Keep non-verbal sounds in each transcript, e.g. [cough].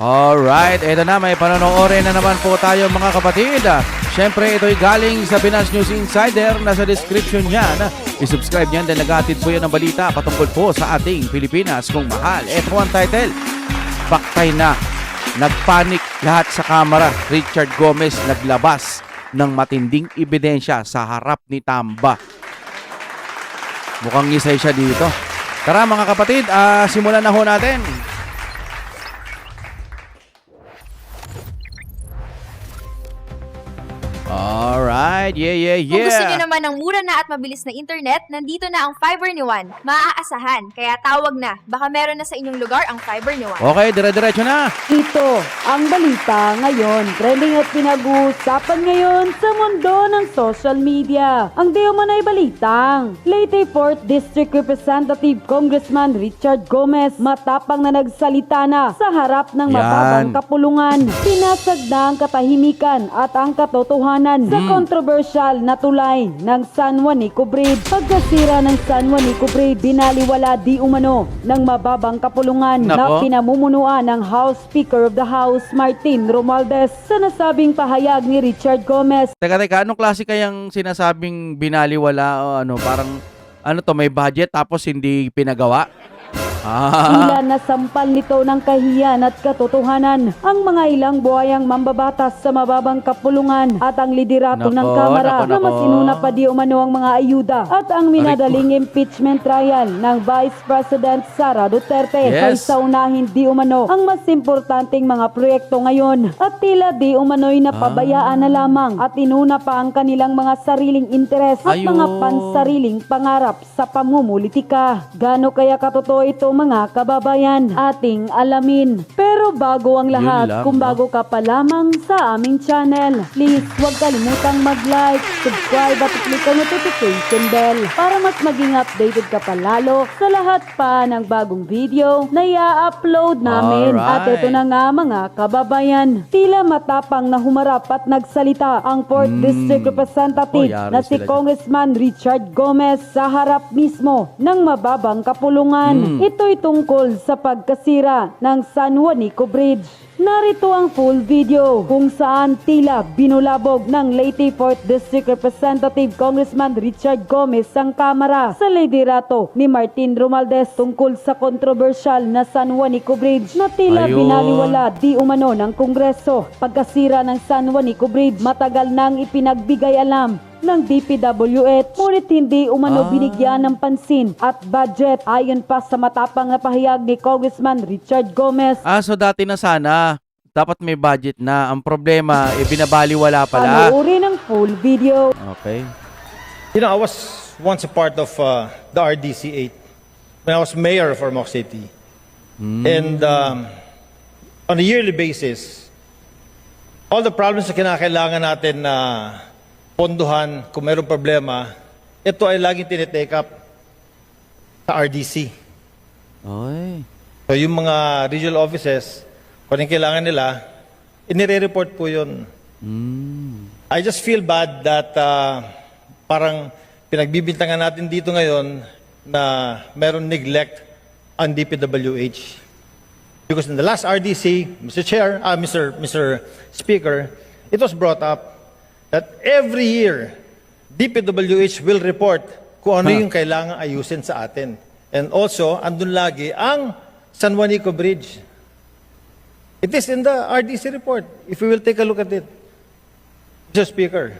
Alright, ito na, may panonoorin na naman po tayo mga kapatid. Siyempre, ito'y galing sa Pinas News Insider. Nasa description niyan. I-subscribe niyan dahil naghatid po yan ng balita patungkol po sa ating Pilipinas kung mahal. Ito ang title, Paktay na. Nagpanik lahat sa kamera. Richard Gomez naglabas ng matinding ebidensya sa harap ni Tamba. Mukhang isay siya dito. Tara mga kapatid, ah, simulan na ho natin. Alright, yeah, yeah, yeah. Kung gusto nyo naman ng mura na at mabilis na internet, nandito na ang Fiber ni Juan. Maaasahan, kaya tawag na. Baka meron na sa inyong lugar ang Fiber ni Juan. Okay, dire-diretso na. Ito ang balita ngayon. Trending at pinag-uusapan ngayon sa mundo ng social media. Ang di ay balitang. Leyte 4th District Representative Congressman Richard Gomez matapang na nagsalita na sa harap ng Yan. mababang kapulungan. Pinasag na ang katahimikan at ang katotohanan sa Mm. kontrobersyal na tulay ng San Juanico Bridge. Pagkasira ng San Juanico Bridge, binaliwala di umano ng mababang kapulungan na Nako. pinamumunuan ng House Speaker of the House Martin Romualdez sa nasabing pahayag ni Richard Gomez. Teka, teka, anong klase kayang sinasabing binaliwala o ano, parang ano to, may budget tapos hindi pinagawa? Ah, Tila nasampal nito ng kahiyan at katotohanan ang mga ilang buhayang mambabatas sa mababang kapulungan at ang liderato ng Nako, Kamara nako, na nako. masinuna pa di umano ang mga ayuda at ang minadaling impeachment trial ng Vice President Sara Duterte Yes. kaysa unahin di umano ang mas importanteng mga proyekto ngayon at tila di umano'y napabayaan na lamang at inuna pa ang kanilang mga sariling interes at Ayun. mga pansariling pangarap sa pamumulitika. Gano kaya katotoo ito mga kababayan? Ating alamin. Pero bago ang lahat, lang, kung bago ka pa lamang sa aming channel, please huwag kalimutang mag-like, subscribe at click ang notification bell para mas maging updated ka pa lalo sa lahat pa ng bagong video na i-upload namin. At Alright. ito na nga mga kababayan, tila matapang na humarap at nagsalita ang 4th Mm. District Representative Oh, na si. Congressman Richard Gomez sa harap mismo ng mababang kapulungan. Mm. Ito'y tungkol sa pagkasira ng San Juanico Bridge. Narito ang full video kung saan tila binulabog ng Leyte 4th District Representative Congressman Richard Gomez ang kamera sa liderato ni Martin Romualdez tungkol sa kontrobersyal na San Juanico Bridge na tila Ayun. binaliwala di umano ng Kongreso. Pagkasira ng San Juanico Bridge, matagal nang ipinagbigay alam ng DPWH ngunit hindi umano Ah. binigyan ng pansin at budget ayon pa sa matapang na pahayag ni Congressman Richard Gomez. ah, so dati na sana. Dapat may budget na. Ang problema, eh, binabaliwala pala. Panoorin ang full video. Okay. You know, I was once a part of uh, the RDC 8 when I was mayor of Ormoc City. And um, on a yearly basis, all the problems na kinakailangan natin na ponduhan kung mayroong problema, ito ay laging tinitake up sa RDC. Oy. So yung mga regional offices, kung kailangan nila, inire-report po yun. I just feel bad that uh, parang pinagbibintangan natin dito ngayon na meron neglect on DPWH. Because in the last RDC, Mr. Chair, uh, Mr. Mr. Speaker, it was brought up that every year, DPWH will report kung ano Huh. yung kailangan ayusin sa atin. And also, andun lagi ang San Juanico Bridge. It is in the RDC report, if we will take a look at it. Mr. Speaker.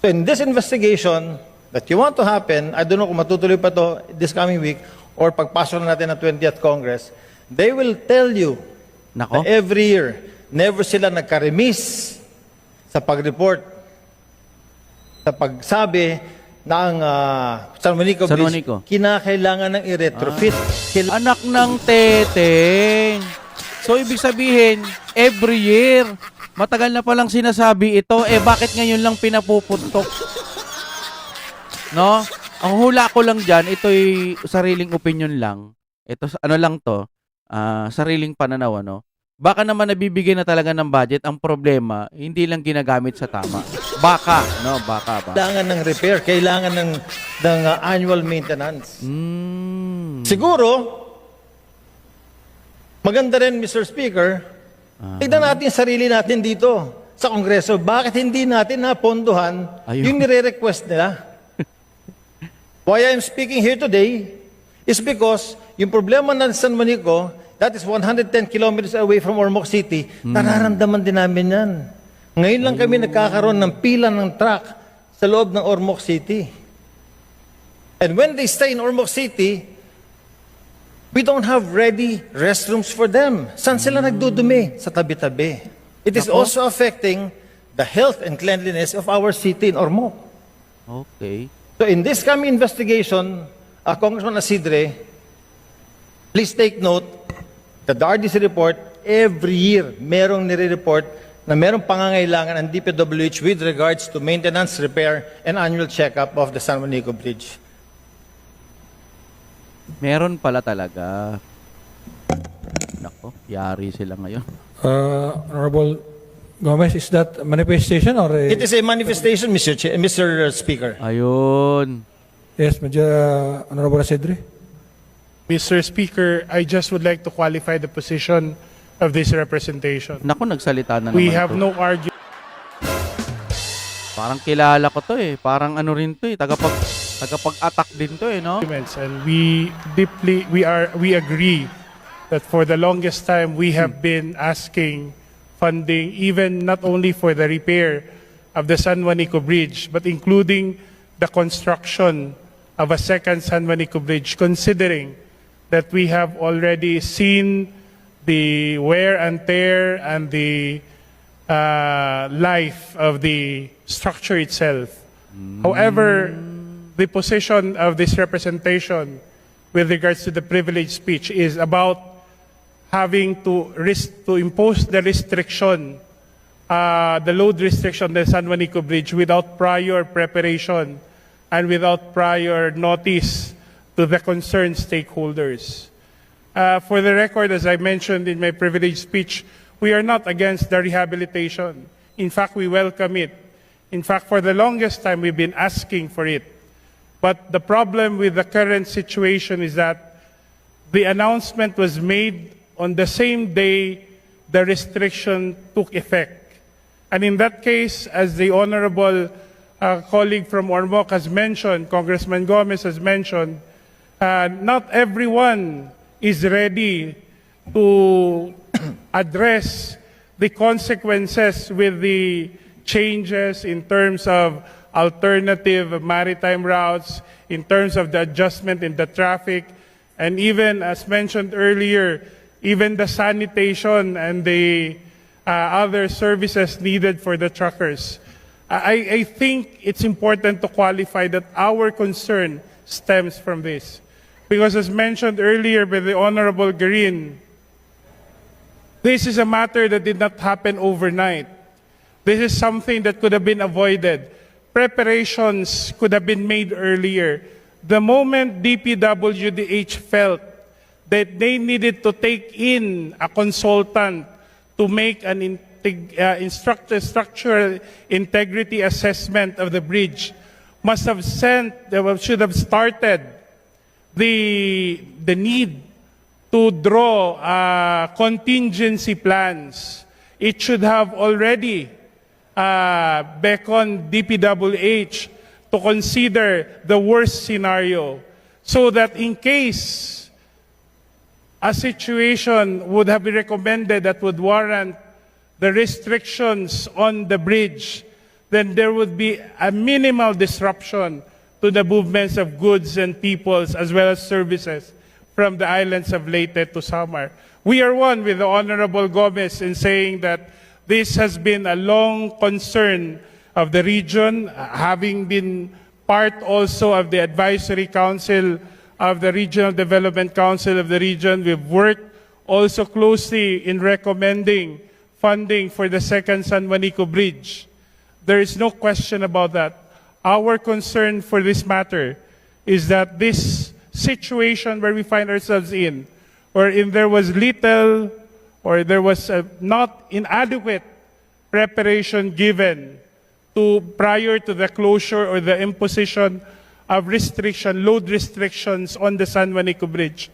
So in this investigation that you want to happen, I don't know kung matutuloy pa to this coming week or pagpasok na natin ng 20th Congress, they will tell you Nako. na every year, never sila nagka-remiss sa pag-report, sa pagsabi na ang ah, San Juanico San Bridge Juanico. kinakailangan ng i-retrofit. Kail- Anak ng teteng. So, ibig sabihin, every year, matagal na palang sinasabi ito, eh bakit ngayon lang pinapupuntok? No? Ang hula ko lang dyan, ito'y sariling opinion lang. Ito, ano lang to, ah, sariling pananaw, ano? Baka naman nabibigyan na talaga ng budget. Ang problema, hindi lang ginagamit sa tama. Baka, no? Baka ba? kailangan ng repair, kailangan ng, ng ah, annual maintenance. Mm. Siguro, Maganda rin, Mr. Speaker, tignan natin sarili natin dito sa Kongreso. Bakit hindi natin napondohan Ayun. yung nire-request nila? [laughs] Why I'm speaking here today is because yung problema ng San Juanico, that is 110 kilometers away from Ormoc City, nararamdaman din namin yan. Ngayon lang kami nagkakaroon ng pila ng truck sa loob ng Ormoc City. And when they stay in Ormoc City, we don't have ready restrooms for them. Saan sila nagdudumi? Sa tabi-tabi. It is Nako. also affecting the health and cleanliness of our city in Ormoc. Okay. So in this coming investigation, uh, Congressman Asidre, please take note that the RDC report, every year, merong nire-report na merong pangangailangan ang DPWH with regards to maintenance, repair, and annual checkup of the San Juanico Bridge. Meron pala talaga. Nako, yari sila ngayon. Uh, Honorable Gomez, is that manifestation or a, It is a manifestation, Mr. Ch- Mr. Speaker. Ayun. yes, Medyo, uh, Honorable Asedre? Mr. Speaker, I just would like to qualify the position of this representation. Nako, nagsalita na We naman have to. no argument Parang kilala ko to eh. Parang ano rin to eh. Tagapag, tagapag-attack din to eh, no? and we deeply we are we agree that for the longest time we have been asking funding even not only for the repair of the San Juanico Bridge but including the construction of a second San Juanico Bridge considering that we have already seen the wear and tear and the uh, life of the structure itself. However, the position of this representation with regards to the privileged speech is about having to ris- to impose the restriction, uh, the load restriction on the San Juanico Bridge without prior preparation and without prior notice to the concerned stakeholders. Uh, for the record, as I mentioned in my privileged speech, we are not against the rehabilitation. In fact, we welcome it. In fact, for the longest time, we've been asking for it. But the problem with the current situation is that the announcement was made on the same day the restriction took effect. And in that case, as the honorable uh, colleague from Ormoc has mentioned, Congressman Gomez has mentioned, uh, not everyone is ready to [coughs] address the consequences with the changes in terms of alternative maritime routes, in terms of the adjustment in the traffic, and even, as mentioned earlier, even the sanitation and the uh, other services needed for the truckers. I, I think it's important to qualify that our concern stems from this. Because as mentioned earlier by the Honorable Green, this is a matter that did not happen overnight. This is something that could have been avoided. Preparations could have been made earlier. The moment DPWDH felt that they needed to take in a consultant to make an integ- uh, structural integrity assessment of the bridge, must have sent, uh, should have started the, the need to draw uh, contingency plans. It should have already uh, beckoned DPWH to consider the worst scenario so that in case a situation would have been recommended that would warrant the restrictions on the bridge, then there would be a minimal disruption to the movements of goods and peoples as well as services from the islands of Leyte to Samar. We are one with the Honorable Gomez in saying that this has been a long concern of the region, having been part also of the Advisory Council of the Regional Development Council of the region. We've worked also closely in recommending funding for the second San Juanico Bridge. There is no question about that. Our concern for this matter is that this situation where we find ourselves in, wherein there was little or there was a not inadequate preparation given to prior to the closure or the imposition of restriction, load restrictions on the San Juanico Bridge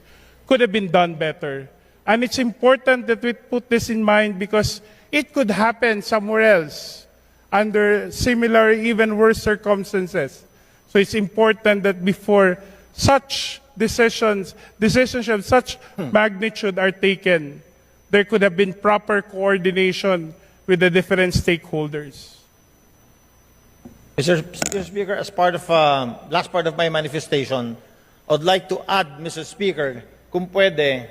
could have been done better. And it's important that we put this in mind because it could happen somewhere else under similar, even worse circumstances. So it's important that before such decisions, decisions of such hmm. magnitude are taken, there could have been proper coordination with the different stakeholders. Mr. Mr. Speaker, as part of, um, last part of my manifestation, I would like to add, Mr. Speaker, kung pwede,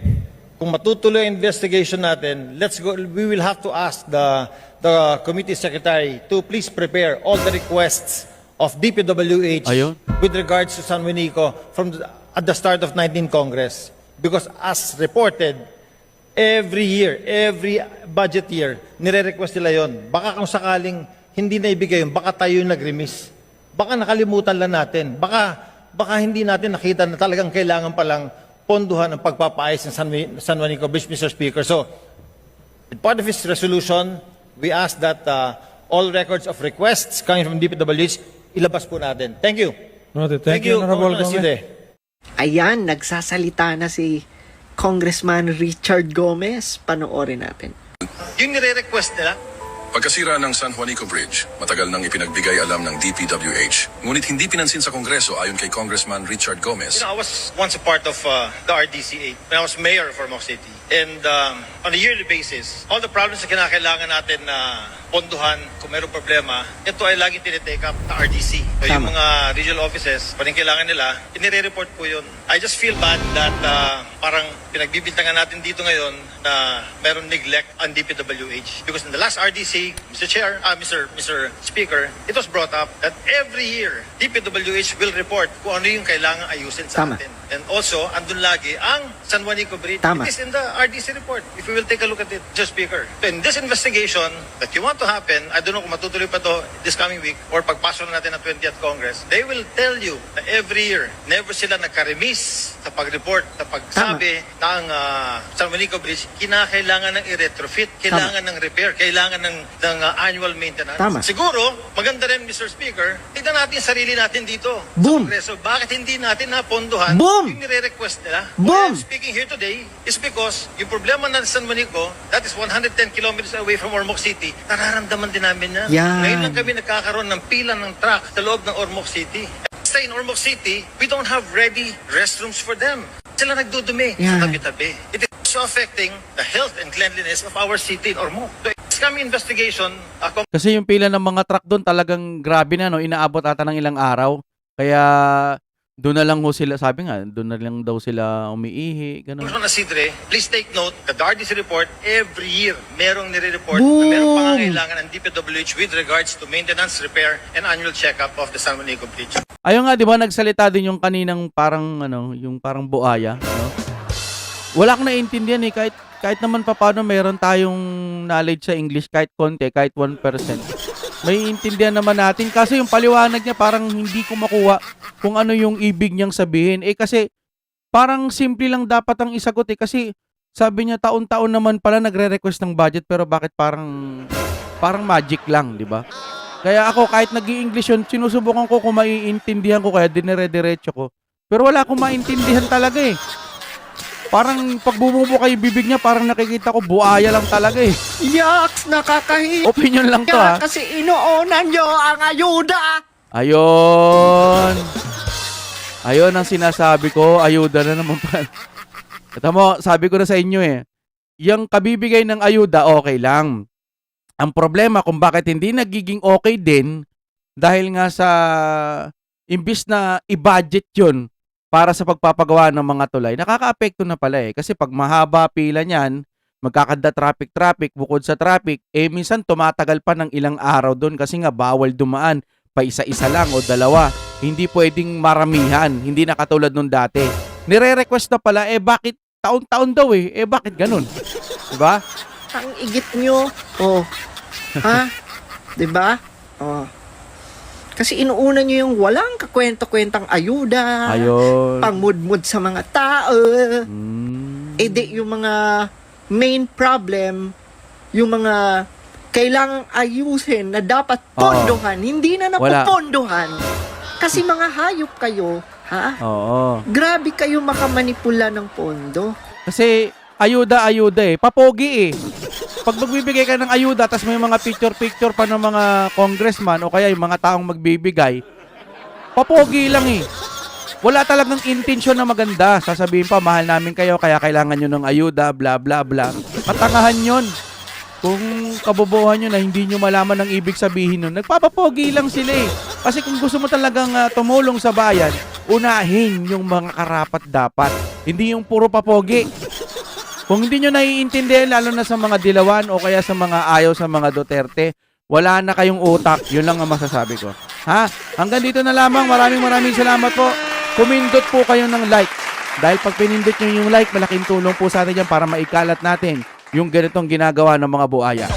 kung matutuloy ang investigation natin, let's go, we will have to ask the, the committee secretary to please prepare all the requests of DPWH Ayun. with regards to San Juanico from the, at the start of 19 Congress. Because as reported, every year, every budget year, nire-request nila yon. Baka kung sakaling hindi na ibigay yun, baka tayo yung nag-remiss. Baka nakalimutan lang natin. Baka, baka hindi natin nakita na talagang kailangan palang ponduhan ang pagpapaayos ng San, San Juanico Bridge, Mr. Speaker. So, in part of his resolution, we ask that uh, all records of requests coming from DPWH, ilabas po natin. Thank you. Noted. Thank, you, Honorable Gomez. Ayan, nagsasalita na si Congressman Richard Gomez. Panoorin natin. Yung nire-request nila, Pagkasira ng San Juanico Bridge, matagal nang ipinagbigay alam ng DPWH. Ngunit hindi pinansin sa Kongreso ayon kay Congressman Richard Gomez. You know, I was once a part of uh, the RDCA when I was mayor of Ormoc City. And um, on a yearly basis, all the problems na kinakailangan natin na ponduhan kung mayroong problema, ito ay laging tinitake up na RDC. So yung mga regional offices, anong kailangan nila, inire-report po yun. I just feel bad that uh, parang pinagbibintangan natin dito ngayon na meron neglect on DPWH. Because in the last RDC, Mr. Chair, uh, Mr. Mr. Speaker, it was brought up that every year, DPWH will report kung ano yung kailangan ayusin sa Tama. atin. And also, andun lagi ang San Juanico Bridge. Tama. It is in the RDC report. If we will take a look at it, Mr. Speaker. So in this investigation that you want to happen, I don't know kung matutuloy pa to this coming week or pagpasok na natin ng 20th Congress, they will tell you na every year, never sila nagka-remiss sa pag-report, sa pagsabi ng uh, San Juanico Bridge, kinakailangan ng i-retrofit, kailangan ng repair, kailangan ng, ng uh, annual maintenance. Tama. Siguro, maganda rin, Mr. Speaker, tignan natin sarili natin dito. Boom. Sa Kongreso, bakit hindi natin napondohan Boom. yung nire-request nila? Boom. Why I'm speaking here today is because yung problema ng San Juanico, that is 110 kilometers away from Ormoc City, nararamdaman din namin yan. Yan. Ngayon lang kami nagkakaroon ng pila ng truck sa loob ng Ormoc City. Stay in Ormoc City, we don't have ready restrooms for them. Sila nagdudumi Yan. sa tabi-tabi. It is also affecting the health and cleanliness of our city in Ormoc. So, it's coming investigation, uh, Kasi yung pila ng mga truck doon talagang grabe na no, inaabot ata ng ilang araw. Kaya doon na lang ho sila, sabi nga, doon na lang daw sila umiihi, ganun. Congressman Asidre, please take note that the RDC report, every year, merong nire-report na merong pangangailangan ng DPWH with regards to maintenance, repair, and annual checkup of the San Juanico Bridge. Ayun nga, di ba, nagsalita din yung kaninang parang, ano, yung parang buaya, no? Wala akong naiintindihan eh, kahit, kahit naman pa paano meron tayong knowledge sa English, kahit konti, kahit 1%. May intindihan naman natin, kasi yung paliwanag niya parang hindi ko makuha kung ano yung ibig niyang sabihin. Eh kasi, parang simple lang dapat ang isagot eh, kasi sabi niya taon-taon naman pala nagre-request ng budget, pero bakit parang, parang magic lang, di ba? Kaya ako kahit nag english yun, sinusubukan ko kung maiintindihan ko kaya dinire-diretso ko. Pero wala akong maintindihan talaga eh. Parang pag bumubo kayo bibig niya, parang nakikita ko buaya lang talaga eh. Yaks, nakakahiya Opinion lang to ha. kasi inuunan nyo ang ayuda. Ayun. Ayun ang sinasabi ko. Ayuda na naman pa. Ito mo, sabi ko na sa inyo eh. Yung kabibigay ng ayuda, okay lang. Ang problema kung bakit hindi nagiging okay din dahil nga sa imbis na i-budget yun para sa pagpapagawa ng mga tulay, nakaka-apekto na pala eh. Kasi pag mahaba pila niyan, magkakanda traffic-traffic, bukod sa traffic, eh minsan tumatagal pa ng ilang araw doon kasi nga bawal dumaan pa isa-isa lang o dalawa. Hindi pwedeng maramihan, hindi na katulad nung dati. Nire-request na pala, eh bakit taon-taon daw eh, eh bakit ganun? Diba? Ang igit nyo. Oh. ha? 'Di ba? Oh. Kasi inuuna nyo yung walang kakwento-kwentang ayuda. Ayun. Pangmudmud sa mga tao. Mm. Eh di yung mga main problem, yung mga kailangang ayusin na dapat pondohan, hindi na Wala. napopondohan. Kasi mga hayop kayo, ha? Oo. Grabe kayo makamanipula ng pondo. Kasi ayuda-ayuda eh. Papogi eh. Pag magbibigay ka ng ayuda, tas may mga picture-picture pa ng mga congressman o kaya yung mga taong magbibigay, papogi lang eh. Wala talagang intensyon na maganda. Sasabihin pa, mahal namin kayo, kaya kailangan nyo ng ayuda, bla bla bla. Katangahan yon. Kung kabobohan nyo na hindi nyo malaman ang ibig sabihin nun, nagpapapogi lang sila eh. Kasi kung gusto mo talagang ah, tumulong sa bayan, unahin yung mga karapat dapat. Hindi yung puro papogi. Kung hindi nyo naiintindihan, lalo na sa mga dilawan o kaya sa mga ayaw sa mga Duterte, wala na kayong utak. Yun lang ang masasabi ko. Ha? Hanggang dito na lamang. Maraming maraming salamat po. Kumindot po kayo ng like. Dahil pag pinindot nyo yung like, malaking tulong po sa atin yan para maikalat natin yung ganitong ginagawa ng mga buaya.